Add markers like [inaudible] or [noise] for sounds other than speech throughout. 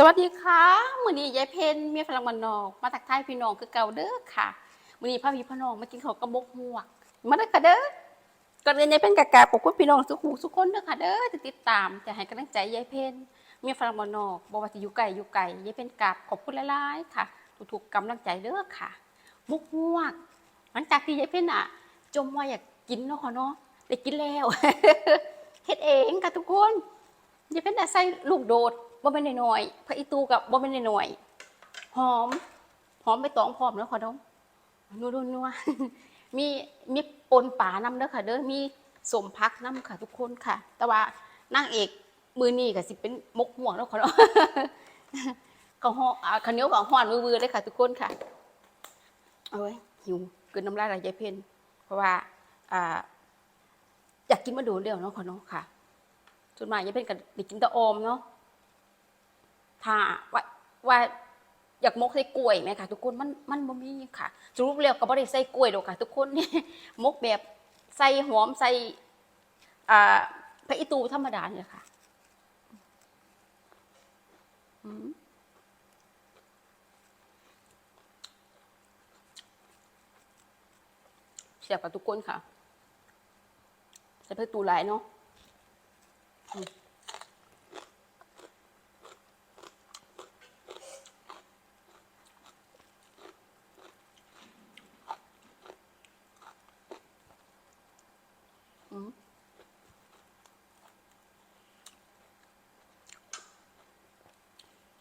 สวัสดีค่ะมื้อนี้ยายเพนเมียฝรั่งบ้านนอก มาทักทายพี่น้องคือเก่าเด้อค่ะมื้อนี้พาพี่พี่น้องมากินข้าวกระบอกหมวก มาเด้อค่ะเด้อก่อนอื่นยายเพนกะกาบขอบคุณพี่น้องทุกหูทุกคนเด้อค่ะเด้อที่ติดตามจะให้กำลังใจยายเพนเมียฝรั่งบ้านนอกบ่ว่าสิอยู่ไกลอยู่ไกลยายเพนกราบขอบคุณหลายๆค่ะทุกๆกำลังใจเด้อค่ะมุกหมวก หลังจากที่ยายเพนอะ จมว่าอยากกินเนาะค่ะเนาะได้กินแล้วเฮ็ดเองค่ะทุกคนยายเพนน่ะใส่ลูกโดด บ่เป็นน้อยๆพระอีตูกับบ่เป็นน้อยๆหอม หอมไปตองพร้อมแล้วค่ะน้องนัวนัวมีมีปนป่านำเด้อค่ะ เด้อมีสมพักน้ำค่ะ ทุกคนค่ะ แต่ว่านางเอกมือนี่ก็สิเป็นมกม่วงแล้วค่ะเนาะก็ฮ้ออ่าข้าวเหนียวกับฮ้อนมือๆเลยค่ะ ทุกคนค่ะเอาไว้หิวเกินน้ำลายไหลใจเพนเพราะว่าอ่าอยากกินมาดูเดียวเนาะค่ะเนาะค่ะส่วนมากยายเพนก็ได้กินตะอมเนาะ ถ้าว่าว่าอยากมกใส่กล้วยไหมค่ะ ทุกคนมันมันบ่มีค่ะสรุปแล้วก็บ่ได้ใส่กล้วยดอกค่ะ ทุกคนนี่มกแบบใส่หอมใส่อ่าพระอิตูธรรมดาเนี่ยค่ะอืมเสียบกับทุกคนค่ะใส่พริตูหลายเนาะ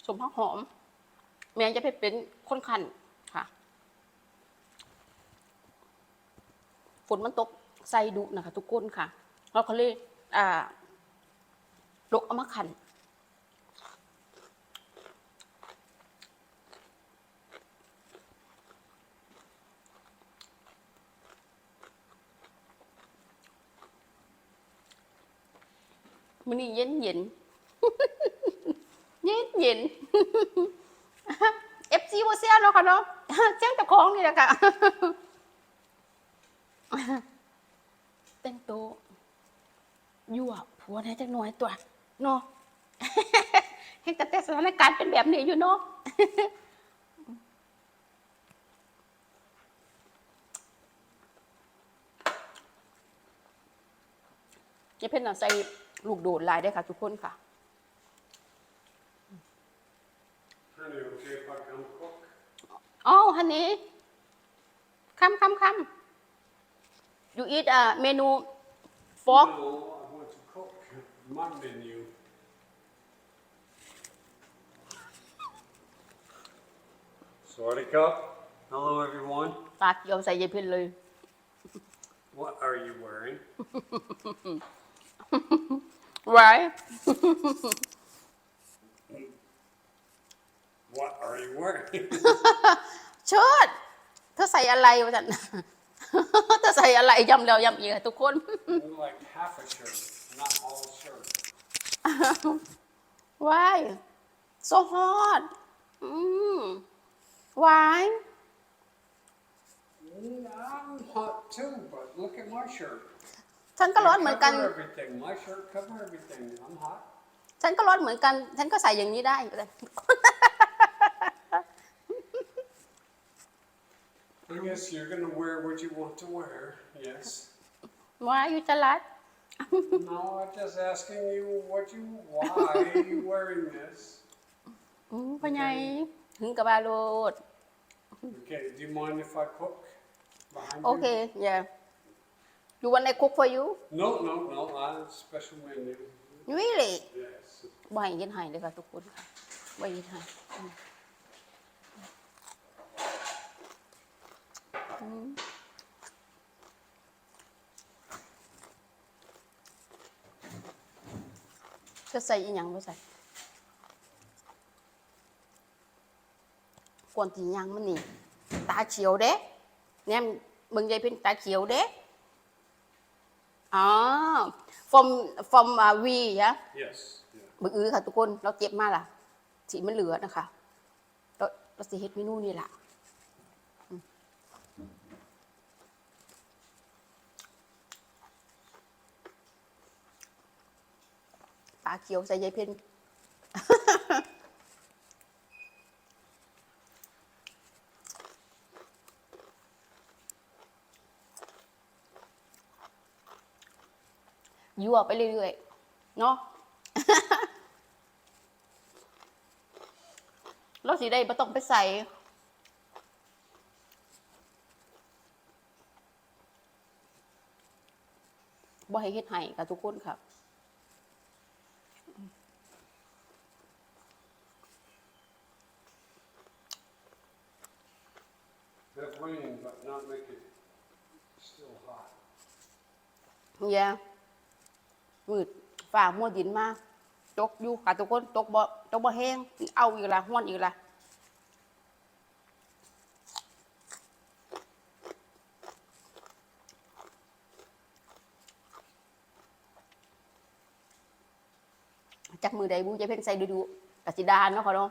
สมผักหอม แมงจะไปเป็นคนคันค่ะฝนมันตกใส่ดุนะคะ ทุกคนค่ะแล้วเขาเลยอ่าลกเอามาขันมันนี่เย็นเย็น เย็นเย็นเอฟซีโมเซียเนาะค่ะเนาะเจ้าตะคองนี่แหละค่ะเต้นโตยั่วผัวแท้จักหน่อยตัวเนาะเห็นแต่แต่สถานการณ์เป็นแบบนี้อยู่เนาะยายเพ่นน่ะใส่ลูกโดดลายได้ค่ะ ทุกคนค่ะ อ๋อฮันนี่คำคำคำ you eat อ่าเมนู fork No, I want to cook my menu. Sorry, cup. Hello, everyone. ปากเกี่ยวใส่ยายเพ่นเลย What are you wearing? ไว้ What are you wearing? เชิดเธอใส่อะไรวะจัน เธอใส่อะไรย้ำแล้วย้ำอีกอะทุกคน like half a shirt, not all shirt. Why so hot อืม Why Mm, I'm hot too, but look at my shirt. ฉันก็ร้อนเหมือนกัน Cover everything. My shirt cover everything. I'm hot. ฉันก็ร้อนเหมือนกัน ฉันก็ใส่อย่างนี้ได้ I guess you're gonna wear what you want to wear. Yes. Why you จะรัด [laughs] No, I'm just asking you what you. Why are you [laughs] wearing this? อืมพ่อใหญ่ถึงกับบาโรด Okay. Do you mind if I cook behind โอเค you? yeah you want I cook for you No, no, no. I have a special menu. really Yes. บ่ให้เย็นใหายเลยค่ะทุกคนค่ะบ่ให้เย็นใหายอืม จะใส่อีหยังบ่ใส่กวนตีหยังมันนี่ ตาเขียวเด้เนี่ยมึงยายเพินตาเขียวเด้อ๋อ from from uh, we ยะ Yes. Yeah. มืออื้อค่ะทุกคน เราเจ็บมากล่ะสีมันเหลือนะคะ เราเราสิเฮ็ดเมนูนี่ล่ะ ปลาเขียวใส่ยายเพนยั่วไปเรื่อยๆ เนาะเราสีได้ไม่ต้องไปใส่บ่ให้เฮ็ดให้กับทุกคนครับ Have rain, but not make it still hot. เยมืดฝ่ามัวดินมาตกอยู่ค่ะทุกคน ตกบ่ ตกบ่แห้ง เอาอีกละห้วนอีกละ จักมือใดบูจะเพ่นใส่ดูดูกะสิดานเนาะเขาเนาะ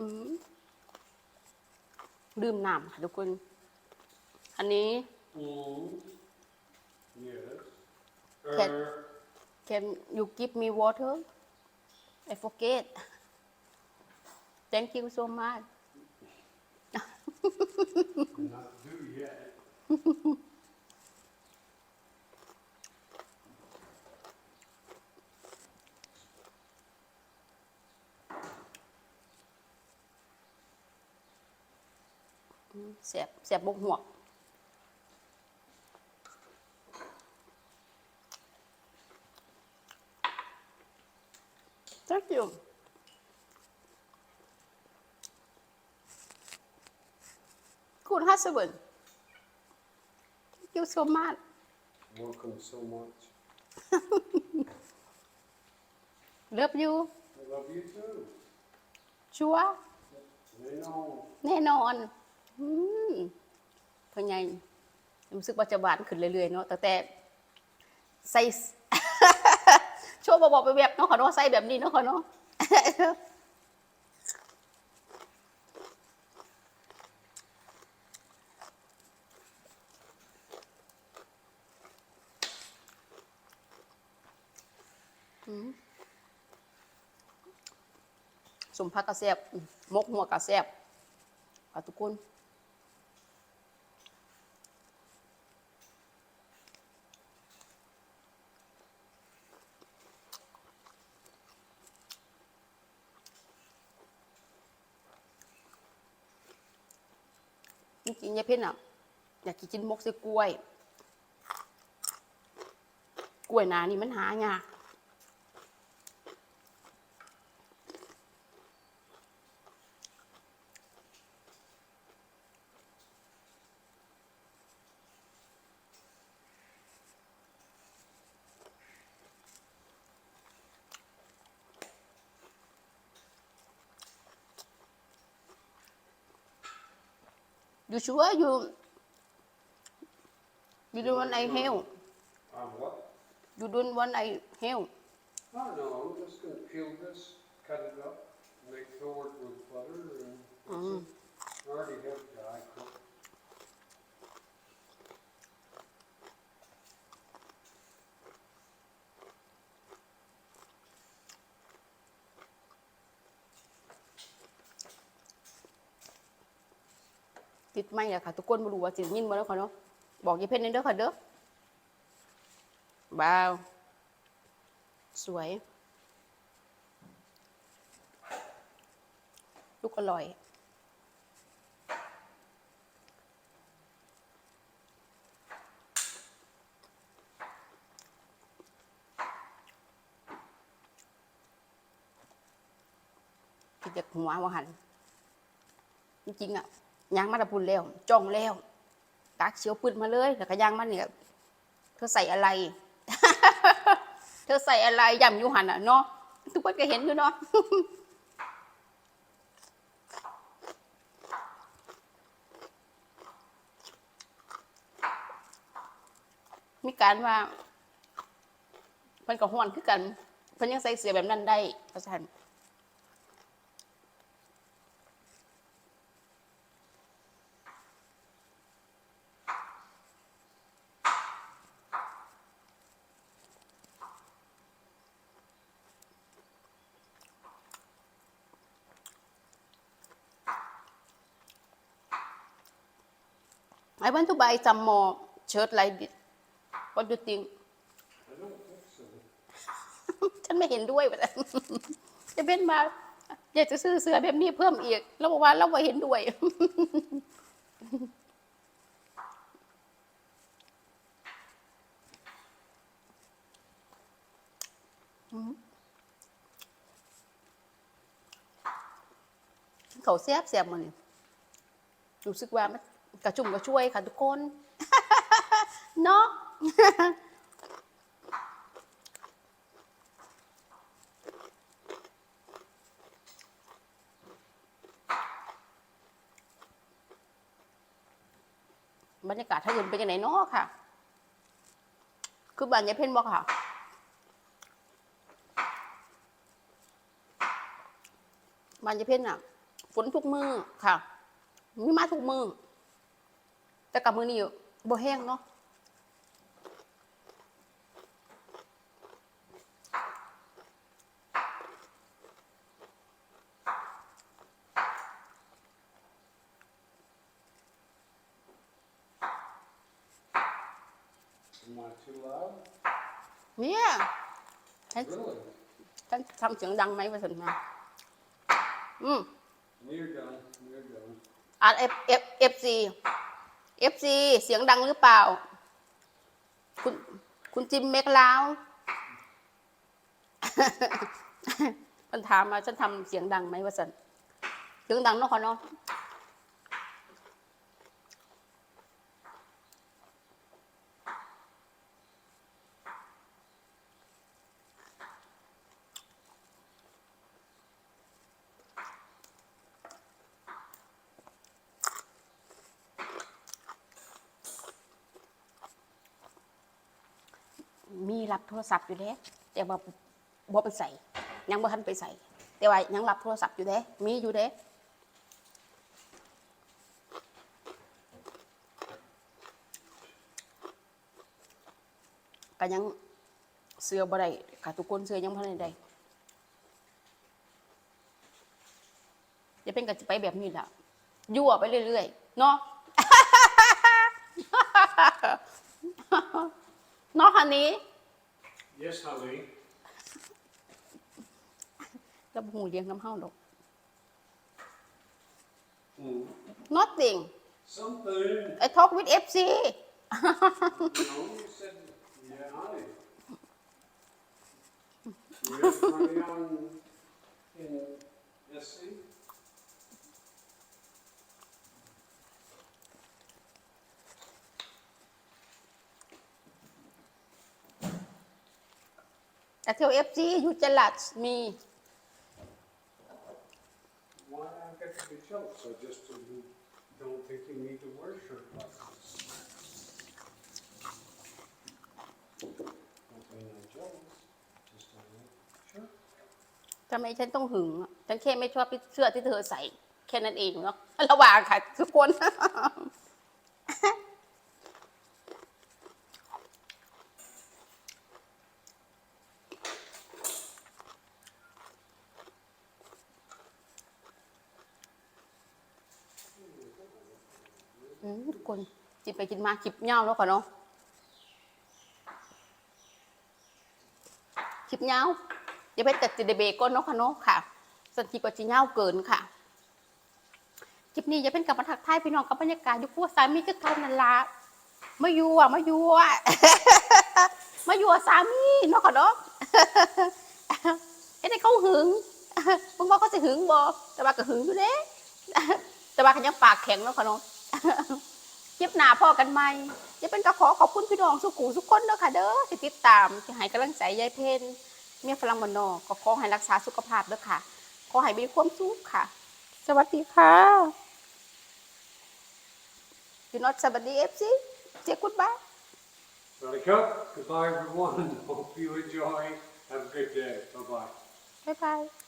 อืม ดื่มน้ำค่ะทุกคน อันนี้ Mm. Yes. Can- Er, can you give me water I forget thank you so much not due yet. เสียบเสียบบกหัวกทักอยู่คุณฮัสเบิร์น thank you so much Welcome so much. love you I love you too. ชัว They know. แน่นอนอืมเพ่อใหญ่รู้สึกว่าจะหวานขึ้นเรื่อยๆเนาะแต่แต่ใส่โชว์บอกๆไปแบบเนาะขอเนาะใส่แบบนี้เนาะขอเนาะอืมสมพักกระแซบมกหัวกระแซบค่ะทุกคน จริงๆยายเพ่นอะ อยากกินมกใส่กล้วย กล้วยนานี่มันหายาก You sure you you don't want I help? Um, what? You don't want I help? Oh, no, I'm just gonna peel this, cut it up, make Thor with butter and that's it. I already have ติดไม่อะค่ะทุกคนมารู้ว่าจิตยินมาแล้วค่ะเนาะบอกยายเพชรในเด้อค่ะเด้อบ้าว สวย ลูกอร่อย กินจากหัวว่าหัน จริงๆอะ ยางมาตะพุนแล้วจ้องแล้วตักเชียวปืนมาเลยแล้วก็ยางมันเนี่ยเธอใส่อะไร เธอใส่อะไรยำยูหันอะเนาะทุกคนก็เห็นอยู่เนาะมีการว่าเพิ่นก็ฮ้อนคือกันเพิ่นยังใส่เสื้อแบบนั้นได้เพราะฉะนั้ I want to buy some more shirt like this what do you think I don't think so. ฉันไม่เห็นด้วยแบบนั้นจะเป็นมาอยากจะซื้อเสื้อแบบนี้เพิ่มอีก แล้วบอกว่าเราไม่เห็นด้วย เขาแซบแซบมันนี่ยรู้สึกว่ามัน กระชุ่มกระช่วยค่ะทุกคน เนาะบรรยากาศท่าอื่นเป็นยังไงเนาะค่ะ คือบ้านยายเพ่นบอกค่ะบ้านยายเพ่นอะ ฝนทุกมือค่ะ มีมาทุกมือ แต่กับมือนี่บ่แห้งเนาะ Am I too loud? เนี่ยฉัน Really? ฉันทำเสียงดังไหมวะสันมาอืม You're done, you're done. อ่านเอฟเอฟเอฟซี เอฟซีเสียงดังหรือเปล่า คุณคุณจิมเมกลาวมันถามมาฉันทำเสียงดังไหมวะสันเสียงดังเนาะขอเนาะ มีรับโทรศัพท์อยู่เด้แต่ว่าบ่ไปใส่ยังบ่ทันไปใส่แต่ว่ายังรับโทรศัพท์อยู่เด้มีอยู่เด้ก็ยังเสื้อบ่ได้ค่ะทุกคนเสื้อยังบ่ทันได้จะเป็นก็จะไปแบบนี้แหละยั่วไปเรื่อยๆ เนาะ เนาะคันนี้ Yes, honey. แล้วหูเลี้ยงน้ำเฮาดอก Mm. nothing Something. I talk with FC No, [laughs] you said, yeah, honey. You have money on, in SC? [laughs] แต่เที่ยว FC อยู่จลัดมี Why I get to be jealous? I just don't- don't think you need to wear shirt like this. Don't mean I'm jealous, just don't like shirt. ทำไมฉันต้องหึงอะฉันแค่ไม่ชอบเสื้อที่เธอใส่ แค่นั้นเองเนาะระหว่างค่ะทุกคน คนจิบไปกินมาจิบเหย้าแล้วก่อนเนาะจิบเหย้าอย่าไปตัดจิเดเบก้นเนาะค่ะเนาะค่ะ สันทีก็จีเหย้าเกินค่ะคลิปนี้อย่าเป็นกับมาถักทายพี่น้องกับบรรยากาศยู่คู่สามีก็เท่านันละมาอยู่อะมาอยู่อะมาอยู่อะสามีเนาะค่ะเนาะเอ้ได้เขาหึงมึงบอกเขาจะหึงบ่แต่ว่าก็หึงอยู่เด้แต่ว่าเขายังปากแข็งเนาะค่ะเนาะ คลิปหน้าพ่อกันใหม่จะเป็นกระขอขอบคุณพี่น้องสุขุสุขคนเด้อค่ะเด้อที่ติดตามที่ให้กำลังใจยายเพนเมียฝรั่งมันนอกก็ขอให้รักษาสุขภาพเด้อค่ะ ขอให้มีความสุขค่ะ สวัสดีค่ะพี่น็อตสวัสดีเอฟซีเจ๊กุดบ้าย Ready, cut? Goodbye, everyone. Hope you enjoy. Have a good day. Bye-bye. บ๊ายบาย